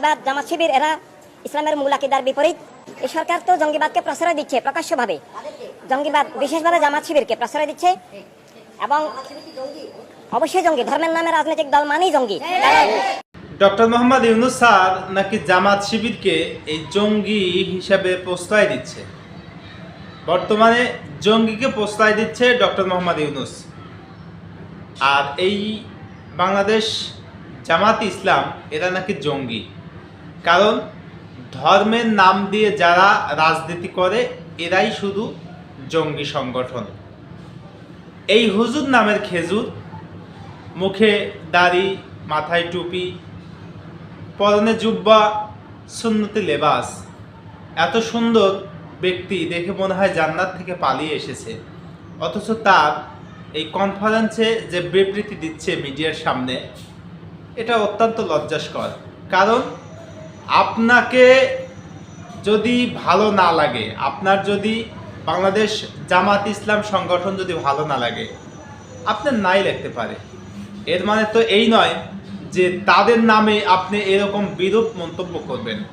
জঙ্গিবাদ জামাত শিবির, এরা ইসলামের মূল আকিদার বিপরীত। এই সরকার তো জঙ্গিবাদকে প্রশ্রয় দিচ্ছে প্রকাশ্যভাবে। জঙ্গিবাদ বিশেষভাবে জামাত শিবিরকে প্রশ্রয় দিচ্ছে এবং অবশ্যই জঙ্গি, ধর্মের নামে রাজনৈতিক দল মানেই জঙ্গি। ডক্টর মোহাম্মদ ইউনুস স্যার নাকি জামাত শিবিরকে এই জঙ্গি হিসাবে প্রশ্রয় দিচ্ছে? বর্তমানে জঙ্গিকে প্রশ্রয় দিচ্ছে ডক্টর মোহাম্মদ ইউনুস। আর এই বাংলাদেশ জামাত ইসলাম, এরা নাকি জঙ্গি? কারণ ধর্মের নাম দিয়ে যারা রাজনীতি করে, এরাই শুধু জঙ্গি সংগঠন। এই হুজুর নামের খেজুর মুখে দাড়ি, মাথায় টুপি, পরনে জুব্বা, সুন্নতি লেবাস, এত সুন্দর ব্যক্তি দেখে মনে হয় জান্নাত থেকে পালিয়ে এসেছে। অথচ তার এই কনফারেন্সে যে বিবৃতি দিচ্ছে মিডিয়ার সামনে, এটা অত্যন্ত লজ্জাস্কর। কারণ আপনাকে যদি ভালো না লাগে, আপনার যদি বাংলাদেশ জামাত ইসলাম সংগঠন যদি ভালো না লাগে, আপনার নাই লাগতে পারে। এর মানে তো এই নয় যে তাদের নামে আপনি এরকম বিরূপ মন্তব্য করবেন।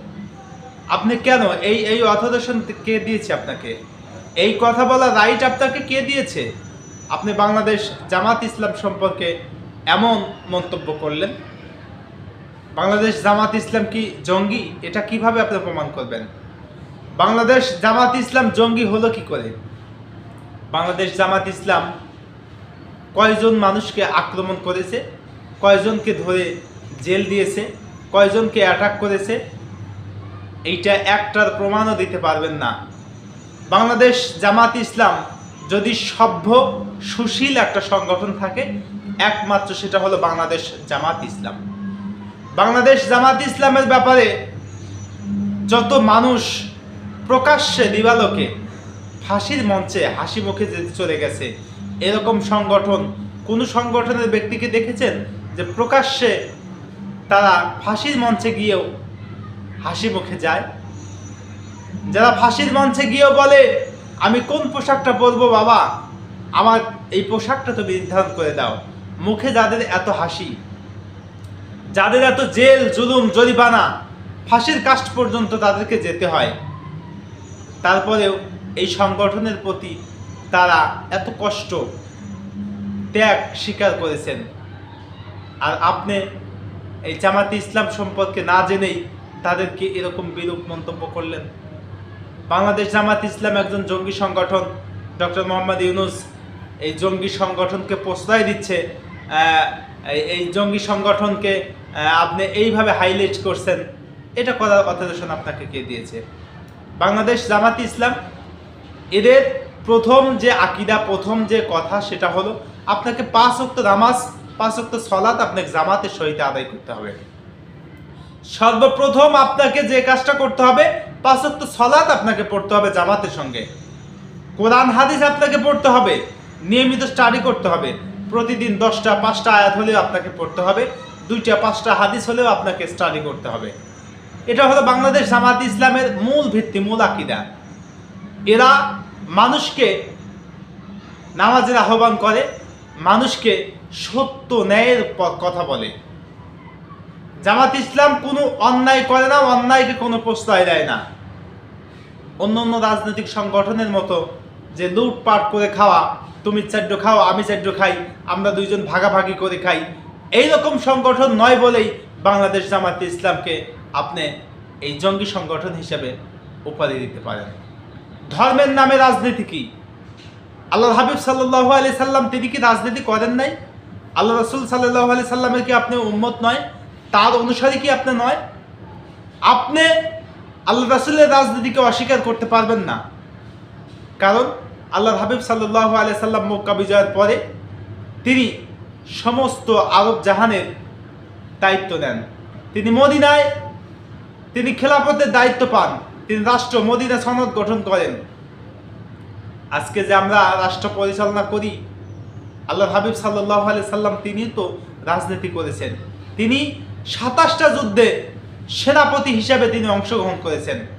আপনি কেন? এই এই অথোরেশন কে দিয়েছে আপনাকে? এই কথা বলা রাইট আপনাকে কে দিয়েছে? আপনি বাংলাদেশ জামাত ইসলাম সম্পর্কে এমন মন্তব্য করলেন? বাংলাদেশ জামাত ইসলাম কি জঙ্গি? এটা কীভাবে আপনি প্রমাণ করবেন? বাংলাদেশ জামাত ইসলাম জঙ্গি হলো কি করে? বাংলাদেশ জামাত ইসলাম কয়জন মানুষকে আক্রমণ করেছে? কয়জনকে ধরে জেল দিয়েছে? কয়জনকে অ্যাটাক করেছে? এইটা একটার প্রমাণও দিতে পারবেন না। বাংলাদেশ জামাত ইসলাম যদি সভ্য, সুশীল একটা সংগঠন থাকে, একমাত্র সেটা হলো বাংলাদেশ জামাত ইসলাম। বাংলাদেশ জামাত ইসলামের ব্যাপারে যত মানুষ প্রকাশ্যে দিবালোকে ফাঁসির মঞ্চে হাসি মুখে যেতে চলে গেছে, এরকম সংগঠন, কোন সংগঠনের ব্যক্তিকে দেখেছেন যে প্রকাশ্যে তারা ফাঁসির মঞ্চে গিয়েও হাসি মুখে যায়? যারা ফাঁসির মঞ্চে গিয়েও বলে, আমি কোন পোশাকটা পরবো বাবা? আমার এই পোশাকটা তুমি নির্ধারণ করে দাও। মুখে যাদের এত হাসি যাদের এত জেল, জুলুম, জরিমানা, ফাঁসির কাস্ট পর্যন্ত তাদেরকে যেতে হয়। তারপরেও এই সংগঠনের প্রতি তারা এত কষ্ট, ত্যাগ স্বীকার করেছেন। আর আপনি এই জামাতে ইসলাম সম্পর্কে না জেনেই তাদেরকে এরকম বিরূপ মন্তব্য করলেন। বাংলাদেশ জামাত ইসলাম একজন জঙ্গি সংগঠন, ডক্টর মোহাম্মদ ইউনুস এই জঙ্গি সংগঠনকে প্রশ্রয় দিচ্ছে এই- জঙ্গি সংগঠনকে আপনি এইভাবে হাইলাইট করছেন, এটা করার অথরিটেশন আপনাকে কে দিয়েছে? বাংলাদেশ জামাত ইসলাম, এদের প্রথম যে আকিদা, প্রথম যে কথা সেটা হলো, আপনাকে পাঁচ অক্ত নামাজ, পাঁচ অক্ত সলাৎ আপনাকে জামাতের সহিত আদায় করতে হবে। সর্বপ্রথম আপনাকে যে কাজটা করতে হবে, পাঁচ অক্ত সলাৎ আপনাকে পড়তে হবে জামাতের সঙ্গে। কোরআন, হাদিস আপনাকে পড়তে হবে, নিয়মিত স্টাডি করতে হবে। প্রতিদিন দশটা, পাঁচটা আয়াত হলেও আপনাকে পড়তে হবে। দুইটা, পাঁচটা হাদিস হলেও আপনাকে স্টাডি করতে হবে। এটা হলো বাংলাদেশ জামাত ইসলামের মূল ভিত্তি, মূল আকিদা। এরা মানুষকে নামাজের আহ্বান করে, মানুষকে সত্য ন্যায়ের কথা বলে। জামাত ইসলাম কোনো অন্যায় করে না, অন্যায়কে কোনো প্রশ্রয় দেয় না। অন্য অন্য রাজনৈতিক সংগঠনের মতো যে লুটপাট করে খাওয়া, তুমি চারটো খাও, আমি চারটো খাই, আমরা দুইজন ভাগাভাগি করে খাই এইরকম সংগঠন নয় বলেই বাংলাদেশ জামাতে ইসলামকে আপনি এই জঙ্গি সংগঠন হিসেবে উপাধি দিতে পারেন। ধর্মের নামে রাজনীতি কি? আল্লাহ হাবিব সাল্লাহ আলি সাল্লাম, তিনি কি রাজনীতি করেন নাই? আল্লাহ রসুল সাল্লাহ আলি সাল্লামের কি আপনি উম্মত নয়? তার অনুসারী কি আপনি নয়? আপনি আল্লাহ রাসুলের রাজনীতিকে অস্বীকার করতে পারবেন না। কারণ আল্লাহ হাবিব সাল্লাহ আলি সাল্লাম মক্কা বিজয়ের পরে তিনি সমস্ত আরব জাহানের দায়িত্ব নেন। তিনি মদিনায়, তিনি খেলাফতের দায়িত্ব পান। তিনি রাষ্ট্র মদিনা সনদ গঠন করেন। আজকে যে আমরা রাষ্ট্র পরিচালনা করি আল্লাহ হাবিব সাল্লাহ আলি সাল্লাম তিনি তো রাজনীতি করেছেন। তিনি সাতাশটা যুদ্ধে সেনাপতি হিসাবে তিনি অংশগ্রহণ করেছেন।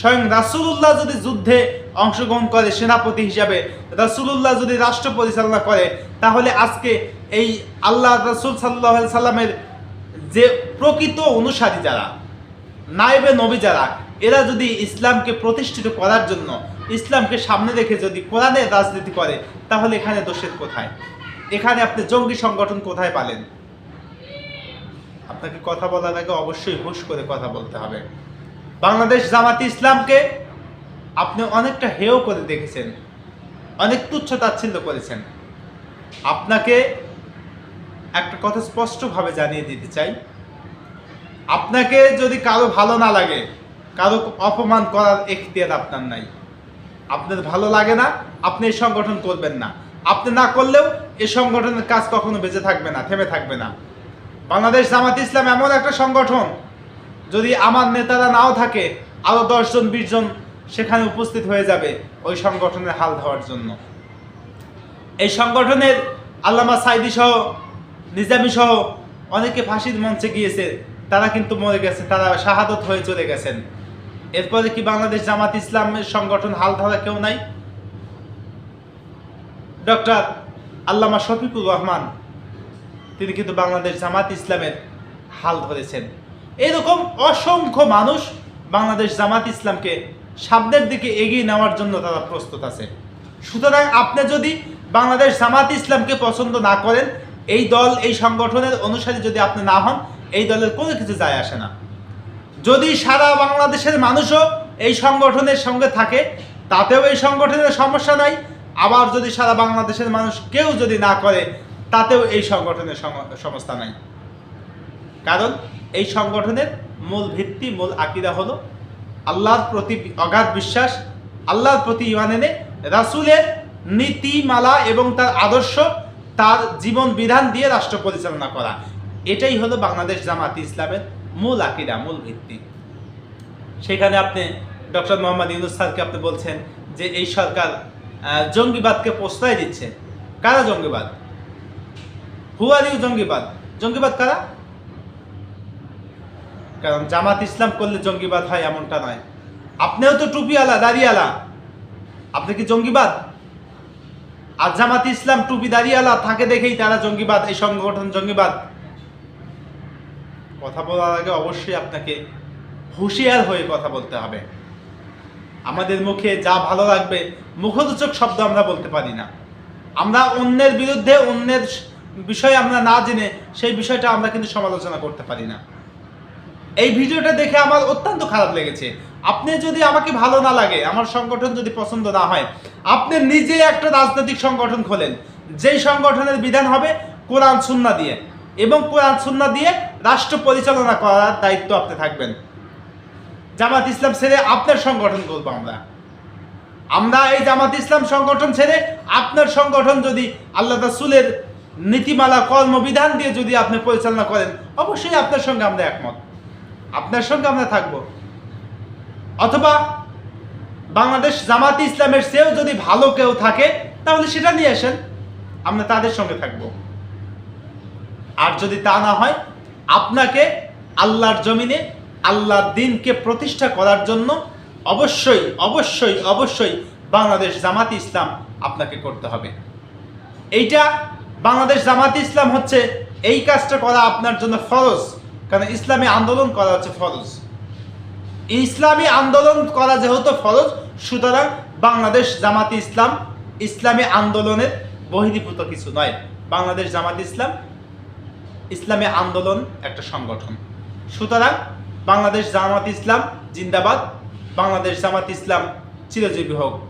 স্বয়ং রাসুলুল্লাহ যদি যুদ্ধে অংশগ্রহণ করে সেনাপতি হিসাবে, রাসুলুল্লাহ যদি রাষ্ট্র পরিচালনা করে, তাহলে আজকে এই আল্লাহ রাসুল সাল্লাহ সাল্লামের যে প্রকৃত অনুসারী যারা নাইবে নবী যারা, এরা যদি ইসলামকে প্রতিষ্ঠিত করার জন্য, ইসলামকে সামনে রেখে যদি কোরআনের রাজনীতি করে, তাহলে এখানে দোষের কোথায়? এখানে আপনি জঙ্গি সংগঠন কোথায় পালেন? আপনাকে কথা বলার আগে অবশ্যই হুশ করে কথা বলতে হবে। বাংলাদেশ জামাতি ইসলামকে আপনি অনেকটা হেয় করে দেখেছেন, অনেক তুচ্ছ তাচ্ছিল্য করেছেন। আপনাকে একটা কথা স্পষ্টভাবে জানিয়ে দিতে চাই। আপনাকে যদি কারও ভালো না লাগে, কারও অপমান করার এখতিয়ার আপনার নাই। আপনার ভালো লাগে না, আপনি এই সংগঠন করবেন না। আপনি না করলেও এই সংগঠনের কাজ কখনো বেঁচে থাকবে না, থেমে থাকবে না। বাংলাদেশ জামাত ইসলাম এমন একটা সংগঠন যদি আমার নেতারা নাও থাকে, আরও দশজন বিশ জন সেখানে উপস্থিত হয়ে যাবে ওই সংগঠনের হাল ধোয়ার জন্য। এই সংগঠনের আল্লামা সাইদি সহ, নিজামি সহ অনেকে ফাঁসির মঞ্চে গিয়েছে, তারা কিন্তু মরে গেছে, তারা শাহাদত হয়ে চলে গেছেন। এরপরে কি বাংলাদেশ জামাত ইসলামের সংগঠন হাল ধরা কেউ নাই? ডক্টর আল্লামা শফিকুর রহমান, তিনি কিন্তু বাংলাদেশ জামাত ইসলামের হাল ধরেছেন। এরকম অসংখ্য মানুষ বাংলাদেশ জামাত ইসলামকে সামনের দিকে এগিয়ে নেওয়ার জন্য তারা প্রস্তুত আছে। সুতরাং আপনি যদি বাংলাদেশ জামাত ইসলামকে পছন্দ না করেন, এই দল, এই সংগঠনের অনুসারী যদি আপনি না হন, এই দলের কোনো কিছু যায় আসে না। যদি সারা বাংলাদেশের মানুষও এই সংগঠনের সঙ্গে থাকে, তাতেও এই সংগঠনের সমস্যা নাই। আবার যদি সারা বাংলাদেশের মানুষ কেউ যদি না করে, তাতেও এই সংগঠনের সম- সমস্যা নাই। কারণ এই সংগঠনের মূল ভিত্তি, মূল আকিদা হলো আল্লাহর প্রতি অগাধ বিশ্বাস, আল্লাহর প্রতি ইমান এনে রাসুলের নীতিমালা এবং তার আদর্শ, তার জীবন বিধান দিয়ে রাষ্ট্র পরিচালনা করা। এটাই হলো বাংলাদেশ জামাত ইসলামের মূল আকিদা, মূল ভিত্তি। সেখানে আপনি ডক্টর মোহাম্মদ ইউনুস স্যারকে আপনি বলছেন যে এই সরকার জঙ্গিবাদকে প্রশ্রয় দিচ্ছে। কারা জঙ্গিবাদ? হুয়ার ইউ জঙ্গিবাদ? জঙ্গিবাদ কারা? কারণ জামাত ইসলাম করলে জঙ্গিবাদ হয় এমনটা নয়। আপনিও তো টুপিওয়ালা, দাড়িওয়ালা। আপনি কি জঙ্গিবাদ? আর জামাত ইসলাম টুপি, দাড়িওয়ালা থাকে দেখেই তারা জঙ্গিবাদ, এই সংগঠন জঙ্গিবাদ। কথা বলার আগে অবশ্যই আপনাকে হুঁশিয়ার হয়ে কথা বলতে হবে। আমাদের মুখে যা ভালো লাগবে, মুখরোচক শব্দ আমরা বলতে পারি না। আমরা অন্যের বিরুদ্ধে, অন্যের বিষয়ে আমরা না জেনে সেই বিষয়টা আমরা কিন্তু সমালোচনা করতে পারি না। এই ভিডিওটা দেখে আমার অত্যন্ত খারাপ লেগেছে। আপনি যদি আমাকে ভালো না লাগে, আমার সংগঠন যদি পছন্দ না হয়, আপনি নিজে একটা রাজনৈতিক সংগঠন খোলেন। যেই সংগঠনের বিধান হবে কোরআন সুন্না দিয়ে এবং কোরআন সুন্না দিয়ে রাষ্ট্র পরিচালনা করার দায়িত্ব আপনি থাকবেন। জামাত ইসলাম ছেড়ে আপনার সংগঠন করব আমরা। আমরা এই জামাত ইসলাম সংগঠন ছেড়ে আপনার সংগঠন যদি আল্লাহ রাসুলের নীতিমালা, কর্মবিধান দিয়ে যদি আপনি পরিচালনা করেন, অবশ্যই আপনার সঙ্গে আমরা একমত। আপনার সঙ্গে আমরা থাকব। অথবা বাংলাদেশ জামাত ইসলামের চেয়েও যদি ভালো কেউ থাকে, তাহলে সেটা নিয়ে আসেন। আমরা তাদের সঙ্গে থাকব। আর যদি তা না হয়, আপনাকে আল্লাহর জমিনে, আল্লাহর দিনকে প্রতিষ্ঠা করার জন্য অবশ্যই অবশ্যই অবশ্যই বাংলাদেশ জামাত ইসলাম আপনাকে করতে হবে। এইটা বাংলাদেশ জামাত ইসলাম হচ্ছে এই কাজটা করা আপনার জন্য ফরজ। কারণ ইসলামী আন্দোলন করা হচ্ছে ফরজ। ইসলামী আন্দোলন করা যেহেতু ফরজ, সুতরাং বাংলাদেশ জামাত ইসলাম ইসলামী আন্দোলনের বহির্ভূত কিছু নয়। বাংলাদেশ জামাত ইসলাম ইসলামী আন্দোলন একটা সংগঠন। সুতরাং বাংলাদেশ জামাত ইসলাম জিন্দাবাদ, বাংলাদেশ জামাত ইসলাম চিরজীবী হোক।